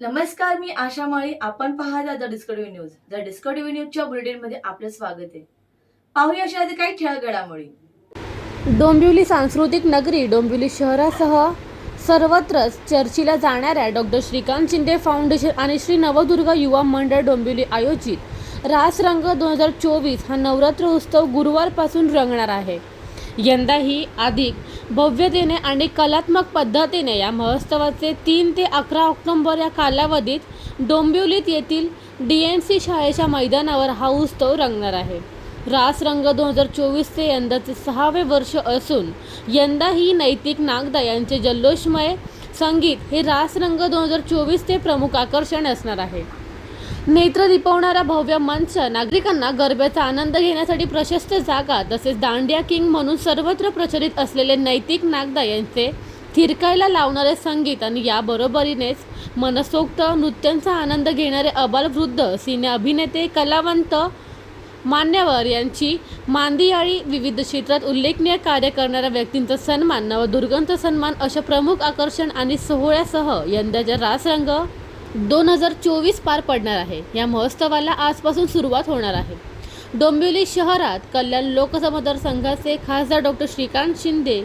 नमस्कार मी आशा माळी. आपण पाहता the Discovery News. The Discovery न्यूजच्या बुलेटिनमध्ये आपलं स्वागत आहे. पाहूया अशा आधी काही ठळक घडामोडी डोंबिवली सांस्कृतिक नगरी डोंबिवली शहरासह सर्वत्रच चर्चीला जाणाऱ्या डॉक्टर श्रीकांत शिंदे फाउंडेशन आणि श्री नवदुर्गा युवा मंडळ डोंबिवली आयोजित रास रंग दोन हजार चोवीस हा नवरात्र उत्सव गुरुवारपासून रंगणार आहे. यंदाही अधिक भव्यतेने आणि कलात्मक पद्धतीने या महोत्सवाचे तीन ते अकरा ऑक्टोंबर या कालावधीत डोंबिवलीत येथील डी एन सी शाळेच्या मैदानावर हा उत्सव रंगणार आहे. रास रंग दोन हजार चोवीसचे यंदाचे सहावे वर्ष असून यंदाही नैतिक नागदा यांचे जल्लोषमय संगीत हे रास रंग दोन हजार चोवीसचे प्रमुख आकर्षण असणार आहे. नेत्र दिपवणारा भव्य मंच नागरिकांना गरब्याचा आनंद घेण्यासाठी प्रशस्त जागा तसेच दांडिया किंग म्हणून सर्वत्र प्रचलित असलेले नैतिक नागदा यांचे थिरकायला लावणारे संगीत आणि याबरोबरीनेच मनसोक्त नृत्यांचा आनंद घेणारे अबालवृद्ध सिने अभिनेते कलावंत मान्यवर यांची मांदियाळी विविध क्षेत्रात उल्लेखनीय कार्य करणाऱ्या व्यक्तींचा सन्मान नवदुर्गांचा सन्मान अशा प्रमुख आकर्षण आणि सोहळ्यासह यंदाच्या रासरंग दोन हजार चोवीस पार पडणार आहे. या महोत्सवाला आजपासून सुरुवात होणार आहे. डोंबिवली शहरात कल्याण लोकसभा मतदारसंघाचे खासदार डॉक्टर श्रीकांत शिंदे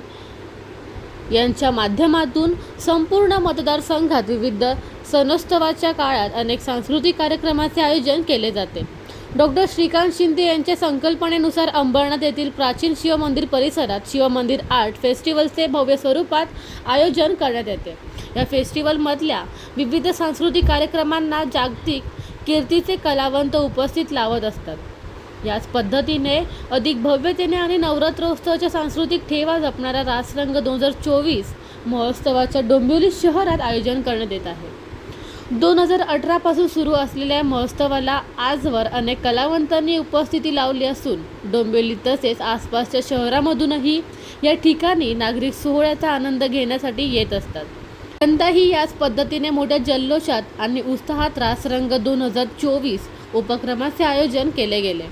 यांच्या माध्यमातून संपूर्ण मतदारसंघात विविध सणोत्सवाच्या काळात अनेक सांस्कृतिक कार्यक्रमाचे आयोजन केले जाते. डॉक्टर श्रीकांत शिंदे यांच्या संकल्पनेनुसार अंबरनाथ येथील प्राचीन शिवमंदिर परिसरात शिवमंदिर आर्ट फेस्टिवलचे भव्य स्वरूपात आयोजन करण्यात येते. या फेस्टिवलमधल्या विविध सांस्कृतिक कार्यक्रमांना जागतिक कीर्तीचे कलावंत उपस्थित लावत असतात. याच पद्धतीने अधिक भव्यतेने आणि नवरात्रोत्सवाच्या सांस्कृतिक ठेवा जपणारा रासरंग दोन हजार चोवीस महोत्सवाच्या डोंबिवली शहरात आयोजन करण्यात येत आहे. दोन हजार अठरापासून सुरू असलेल्या या महोत्सवाला आजवर अनेक कलावंतांनी उपस्थिती लावली असून डोंबिवली तसेच आसपासच्या शहरामधूनही या ठिकाणी नागरिक सोहळ्याचा आनंद घेण्यासाठी येत असतात. यंदाही याच पद्धतीने मोठ्या जल्लोषात आणि उत्साहात रासरंग दोन हजार चोवीस उपक्रमाचे आयोजन केले गेले.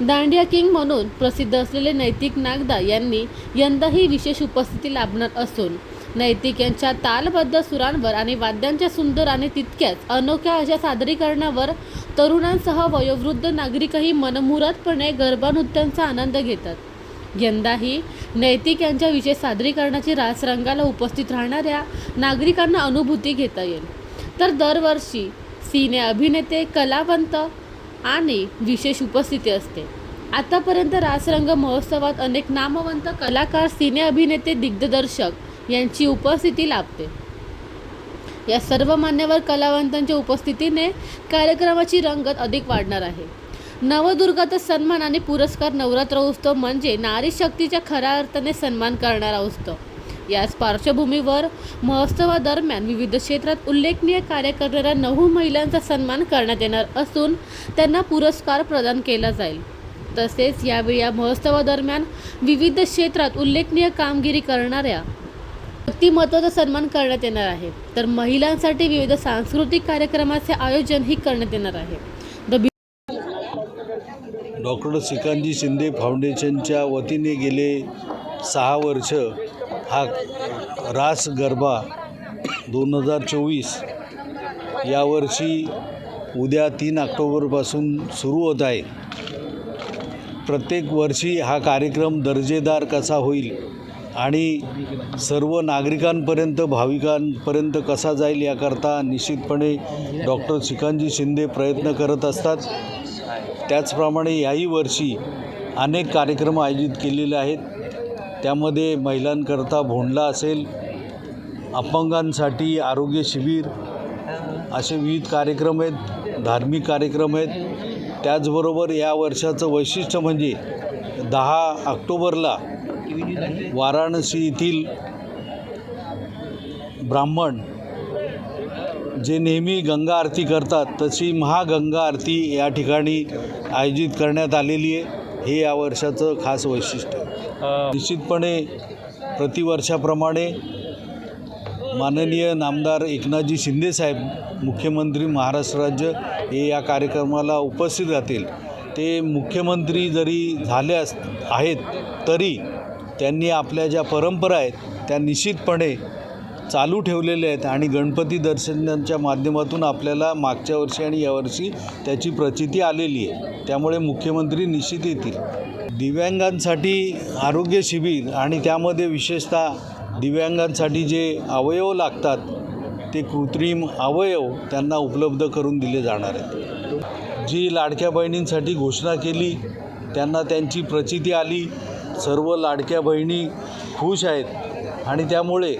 दांडिया किंग म्हणून प्रसिद्ध असलेले नैतिक नागदा यांनी यंदाही विशेष उपस्थिती लाभणार असून नैतिक यांच्या तालबद्ध सुरांवर आणि वाद्यांच्या सुंदर आणि तितक्याच अनोख्या अशा सादरीकरणावर तरुणांसह वयोवृद्ध नागरिकही मनमुरादपणे गरबा नृत्यांचा आनंद घेतात. यंदाही नैतिक यांच्या विशेष सादरीकरणाची रासरंगाला उपस्थित राहणाऱ्या नागरिकांना अनुभूती घेता येईल. तर दरवर्षी सिने अभिनेते कलावंत आणि विशेष उपस्थिती असते. आतापर्यंत रासरंग महोत्सवात अनेक नामवंत कलाकार सिने अभिनेते दिग्दर्शक यांची उपस्थिती लाभते. या सर्व मान्यवर कलावंतांच्या उपस्थितीने कार्यक्रमाची रंगत अधिक वाढणार आहे. नवदुर्गाचा सन्मान आणि पुरस्कार नवरात्र उत्सव म्हणजे नारी शक्तीच्या खऱ्या अर्थाने सन्मान करणारा उत्सव. याच पार्श्वभूमीवर महोत्सवादरम्यान विविध क्षेत्रात उल्लेखनीय कार्य करणाऱ्या नऊ महिलांचा सन्मान करण्यात येणार असून त्यांना पुरस्कार प्रदान केला जाईल. तसेच यावेळी या महोत्सवादरम्यान विविध क्षेत्रात उल्लेखनीय कामगिरी करणाऱ्या व्यक्तिमत्वाचा सन्मान करण्यात येणार आहे. तर महिलांसाठी विविध सांस्कृतिक कार्यक्रमाचे आयोजनही करण्यात येणार आहे. डॉक्टर श्रीकांतजी शिंदे फाउंडेशनच्या वतीने गेले सहा वर्ष हा रास गरबा दोन हजार चोवीस यावर्षी उद्या तीन ऑक्टोबरपासून सुरू होत आहे. प्रत्येक वर्षी हा कार्यक्रम दर्जेदार कसा होईल आणि सर्व नागरिकांपर्यंत भाविकांपर्यंत कसा जाईल याकरता निश्चितपणे डॉक्टर श्रीकांतजी शिंदे प्रयत्न करत असतात. त्याचप्रमाणे याही वर्षी अनेक कार्यक्रम आयोजित केलेले आहेत. त्यामध्ये महिलांकरता भोंडला असेल अपंगांसाठी आरोग्य शिबिर असे विविध कार्यक्रम आहेत धार्मिक कार्यक्रम आहेत. त्याचबरोबर या वर्षाचं वैशिष्ट्य म्हणजे दहा ऑक्टोबरला वाराणसी येथील ब्राह्मण जे नेहमी गंगा आरती करतात तशी महागंगा आरती या ठिकाणी आयोजित करण्यात आलेली आहे हे या वर्षाचं खास वैशिष्ट्य आहे. निश्चितपणे प्रतिवर्षाप्रमाणे माननीय नामदार एकनाथजी शिंदेसाहेब मुख्यमंत्री महाराष्ट्र राज्य हे या कार्यक्रमाला उपस्थित राहतील ते मुख्यमंत्री जरी झाले आहेत तरी त्यांनी आपल्या ज्या परंपरा आहेत त्या निश्चितपणे चालू ठेवलेले आहेत आणि गणपती दर्शनाच्या माध्यमातून आपल्याला मागच्या वर्षी आणि यावर्षी त्याची प्रचिती आलेली आहे. त्यामुळे मुख्यमंत्री निश्चित येतील. दिव्यांगांसाठी आरोग्य शिबिर आणि त्यामध्ये विशेषतः दिव्यांगांसाठी जे अवयव लागतात ते कृत्रिम अवयव त्यांना उपलब्ध करून दिले जाणार आहेत. जी लाडक्या बहिणींसाठी घोषणा केली त्यांना त्यांची प्रचिती आली. सर्व लाडक्या बहिणी खुश आहेत आणि त्यामुळे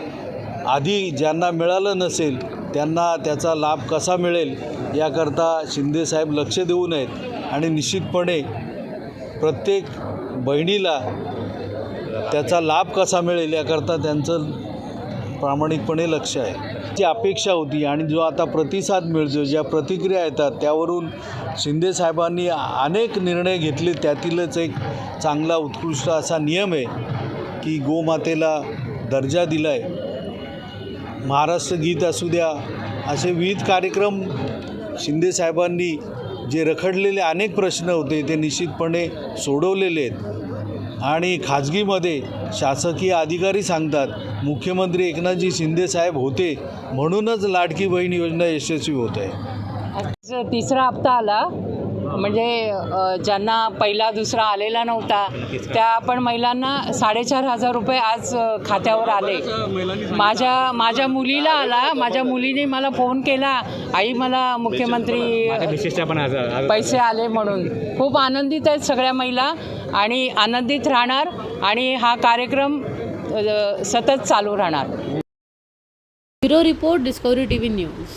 आधी ज्यांना मिळालं नसेल त्यांना त्याचा लाभ कसा मिळेल याकरता शिंदेसाहेब लक्ष देऊ नयेत. आणि निश्चितपणे प्रत्येक बहिणीला त्याचा लाभ कसा मिळेल याकरता त्यांचं प्रामाणिकपणे लक्ष आहे. जी अपेक्षा होती आणि जो आता प्रतिसाद मिळतो ज्या प्रतिक्रिया येतात त्यावरून शिंदेसाहेबांनी अनेक निर्णय घेतले. त्यातीलच एक चांगला उत्कृष्ट असा नियम आहे की गोमातेला दर्जा दिला आहे महाराष्ट्र गीत असू द्या असे विविध कार्यक्रम शिंदेसाहेबांनी जे रखडलेले अनेक प्रश्न होते ते निश्चितपणे सोडवलेले आहेत. आणि खाजगीमध्ये शासकीय अधिकारी सांगतात मुख्यमंत्री एकनाथजी शिंदेसाहेब होते म्हणूनच लाडकी बहीण योजना यशस्वी होत आहे. तिसरा हप्ता आला. म्हणजे ज्यांना पहिला दुसरा आलेला नव्हता त्या पण महिलांना साडेचार हजार रुपये आज खात्यावर आले. माझ्या माझ्या मुलीला आला. माझ्या मुलीने मला फोन केला. आई मला मुख्यमंत्री पैसे आले म्हणून. खूप आनंदित आहेत सगळ्या महिला आणि आनंदित राहणार आणि हा कार्यक्रम सतत चालू राहणार. Bureau report Discovery T V News.